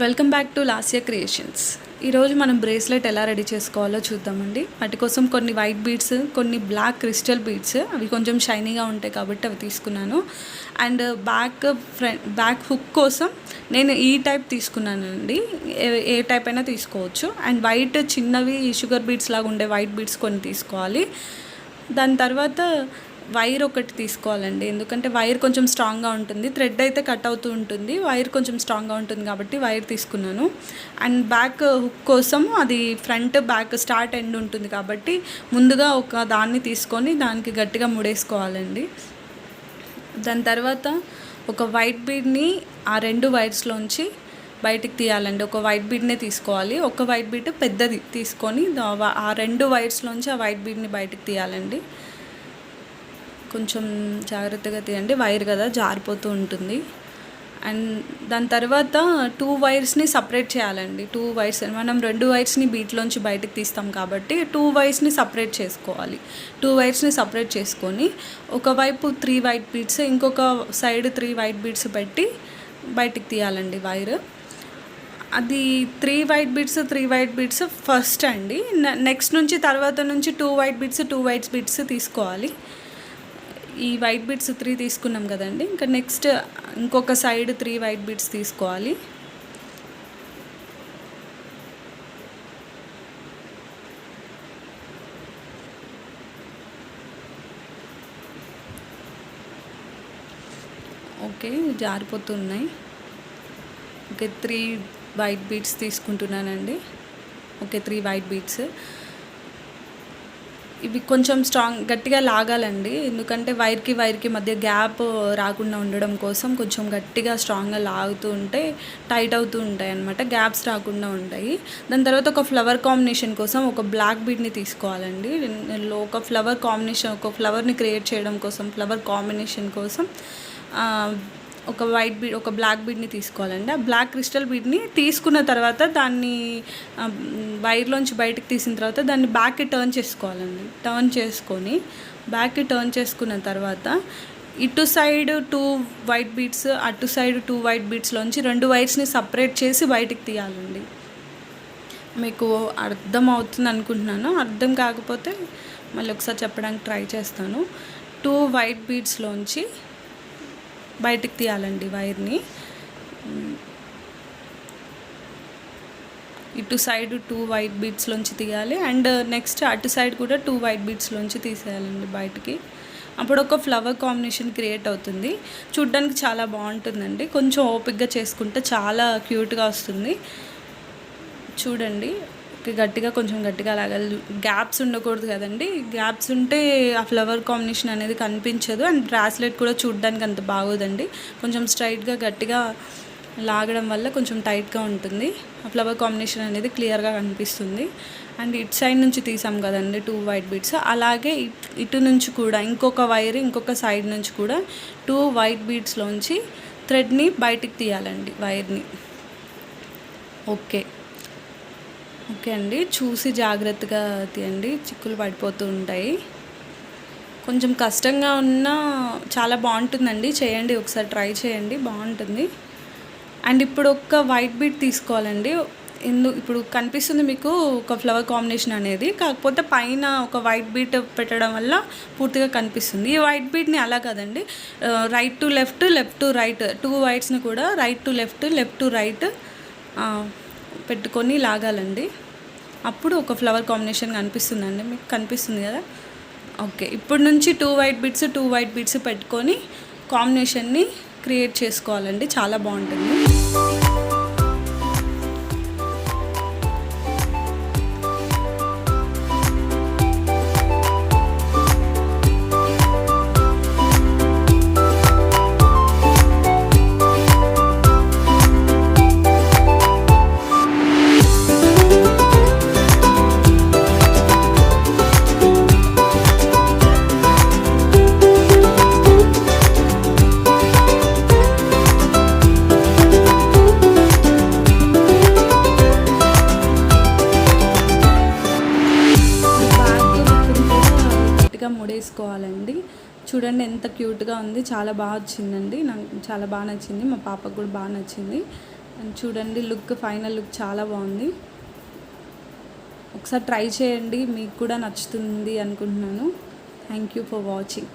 Welcome back to లాసియా creations. ఈరోజు మనం బ్రేస్లెట్ ఎలా రెడీ చేసుకోవాలో చూద్దామండి. వాటి కోసం కొన్ని వైట్ బీడ్స్ కొన్ని బ్లాక్ క్రిస్టల్ బీడ్స్ అవి కొంచెం షైనీగా ఉంటాయి కాబట్టి అవి తీసుకున్నాను. And back front back hook కోసం నేను ఈ టైప్ తీసుకున్నానండి. ఏ- ఏ టైప్ అయినా తీసుకోవచ్చు. అండ్ వైట్ చిన్నవి షుగర్ బీడ్స్ లాగా ఉండే వైట్ బీడ్స్ కొన్ని తీసుకోవాలి. దాని తర్వాత వైర్ ఒకటి తీసుకోవాలండి. ఎందుకంటే వైర్ కొంచెం స్ట్రాంగ్గా ఉంటుంది. థ్రెడ్ అయితే కట్ అవుతూ ఉంటుంది. వైర్ కొంచెం స్ట్రాంగ్గా ఉంటుంది కాబట్టి వైర్ తీసుకున్నాను. అండ్ బ్యాక్ హుక్ కోసం అది ఫ్రంట్ బ్యాక్ స్టార్ట్ ఎండ్ ఉంటుంది కాబట్టి ముందుగా ఒక దాన్ని తీసుకొని దానికి గట్టిగా ముడేసుకోవాలండి. దాని తర్వాత ఒక వైట్ బీడ్ని ఆ రెండు వైర్స్లోంచి బయటికి తీయాలండి. ఒక వైట్ బీడ్నే తీసుకోవాలి. ఒక వైట్ బీడ్ పెద్దది తీసుకొని ఆ రెండు వైర్స్లోంచి ఆ వైట్ బీడ్ని బయటికి తీయాలండి. కొంచెం జాగ్రత్తగా తీయండి. వైర్ కదా జారిపోతూ ఉంటుంది. అండ్ దాని తర్వాత టూ వైర్స్ని సపరేట్ చేయాలండి. టూ వైర్స్ మనం రెండు వైర్స్ని బీట్లోంచి బయటకు తీస్తాం కాబట్టి టూ వైర్స్ని సపరేట్ చేసుకోవాలి. టూ వైర్స్ని సపరేట్ చేసుకొని ఒకవైపు త్రీ వైట్ బీట్స్ ఇంకొక సైడ్ త్రీ వైట్ బీట్స్ పెట్టి బయటికి తీయాలండి వైర్. అది three white beads three white beads first అండి. నెక్స్ట్ నుంచి తర్వాత నుంచి two white beads two white beads తీసుకోవాలి. ఈ వైట్ బీట్స్ త్రీ తీసుకున్నాం కదండి. ఇంకా నెక్స్ట్ ఇంకొక సైడ్ త్రీ వైట్ బీట్స్ తీసుకోవాలి. ఓకే జారిపోతున్నాయి. ఓకే త్రీ వైట్ బీట్స్ తీసుకుంటున్నానండి. Okay three white beads. ఇవి కొంచెం స్ట్రాంగ్ గట్టిగా లాగాలండి. ఎందుకంటే వైర్కి వైర్కి మధ్య గ్యాప్ రాకుండా ఉండడం కోసం కొంచెం గట్టిగా స్ట్రాంగ్గా లాగుతూ ఉంటే టైట్ అవుతూ ఉంటాయి అన్నమాట. గ్యాప్స్ రాకుండా ఉంటాయి. దాని తర్వాత ఒక ఫ్లవర్ కాంబినేషన్ కోసం ఒక బ్లాక్ బీడ్ని తీసుకోవాలండి. లో ఒక ఫ్లవర్ కాంబినేషన్ ఒక ఫ్లవర్ని క్రియేట్ చేయడం కోసం ఫ్లవర్ కాంబినేషన్ కోసం ఒక వైట్ బీడ్ ఒక బ్లాక్ బీడ్ని తీసుకోవాలండి. ఆ బ్లాక్ క్రిస్టల్ బీడ్ని తీసుకున్న తర్వాత దాన్ని వైర్లోంచి బయటకు తీసిన తర్వాత దాన్ని బ్యాక్కి టర్న్ చేసుకోవాలండి. టర్న్ చేసుకొని బ్యాక్కి టర్న్ చేసుకున్న తర్వాత ఇటు సైడ్ టూ వైట్ బీడ్స్ అటు సైడ్ టూ వైట్ బీడ్స్లోంచి రెండు వైర్స్ని సపరేట్ చేసి బయటికి తీయాలండి. మీకు అర్థం అవుతుంది అనుకుంటున్నాను. అర్థం కాకపోతే మళ్ళీ ఒకసారి చెప్పడానికి ట్రై చేస్తాను. టూ వైట్ బీడ్స్లోంచి బయటికి తీయాలండి వైర్ని. ఇటు సైడ్ టూ వైట్ బీట్స్లోంచి తీయాలి. అండ్ నెక్స్ట్ అటు సైడ్ కూడా టూ వైట్ బీట్స్లోంచి తీసేయాలండి బయటికి. అప్పుడు ఒక ఫ్లవర్ కాంబినేషన్ క్రియేట్ అవుతుంది. చూడ్డానికి చాలా బాగుంటుందండి. కొంచెం ఓపిక్గా చేసుకుంటే చాలా క్యూట్గా వస్తుంది. చూడండి. ఓకే, గట్టిగా కొంచెం గట్టిగా లాగాలి గ్యాప్స్ ఉండకూడదు కదండి. గ్యాప్స్ ఉంటే ఆ ఫ్లవర్ కాంబినేషన్ అనేది కనిపించదు. అండ్ బ్రాస్లెట్ కూడా చూడడానికి అంత బాగోదండి. కొంచెం స్ట్రైట్గా గట్టిగా లాగడం వల్ల కొంచెం టైట్గా ఉంటుంది. ఆ ఫ్లవర్ కాంబినేషన్ అనేది క్లియర్గా కనిపిస్తుంది. అండ్ ఇటు సైడ్ నుంచి తీసాం కదండి టూ వైట్ బీడ్స్ అలాగే ఇట్- ఇటు నుంచి కూడా ఇంకొక వైర్ ఇంకొక సైడ్ నుంచి కూడా టూ వైట్ బీడ్స్లోంచి థ్రెడ్ని బయటికి తీయాలండి వైర్ని ఓకే ఓకే అండి. చూసి జాగ్రత్తగా తీయండి. చిక్కులు పడిపోతూ ఉంటాయి. కొంచెం కష్టంగా ఉన్నా చాలా బాగుంటుందండి. చేయండి. ఒకసారి ట్రై చేయండి. బాగుంటుంది. అండ్ ఇప్పుడు ఒక వైట్ బీట్ తీసుకోవాలండి. ఎందు ఇప్పుడు కనిపిస్తుంది మీకు ఒక ఫ్లవర్ కాంబినేషన్ అనేది. కాకపోతే పైన ఒక వైట్ బీట్ పెట్టడం వల్ల పూర్తిగా కనిపిస్తుంది. ఈ వైట్ బీట్ని అలా కదండి. Right to left left to right. Two వైట్స్ని కూడా right to left left to right. పెట్టుకొని లాగాలండి. అప్పుడు ఒక ఫ్లవర్ కాంబినేషన్ కనిపిస్తుందండి. మీకు కనిపిస్తుంది కదా? ఓకే. ఇప్పుడు నుంచి two white beads two white beads పెట్టుకొని కాంబినేషన్ని క్రియేట్ చేసుకోవాలండి. చాలా బాగుంటుంది. గట్టిగా ముడేసుకోవాలండి. చూడండి ఎంత క్యూట్గా ఉంది. చాలా బాగా వచ్చిందండి. నాకు చాలా బాగా నచ్చింది. మా పాపకు కూడా బాగా నచ్చింది. అండ్ చూడండి లుక్ ఫైనల్ లుక్ చాలా బాగుంది. ఒకసారి ట్రై చేయండి. మీకు కూడా నచ్చుతుంది అనుకుంటున్నాను. Thank you for watching.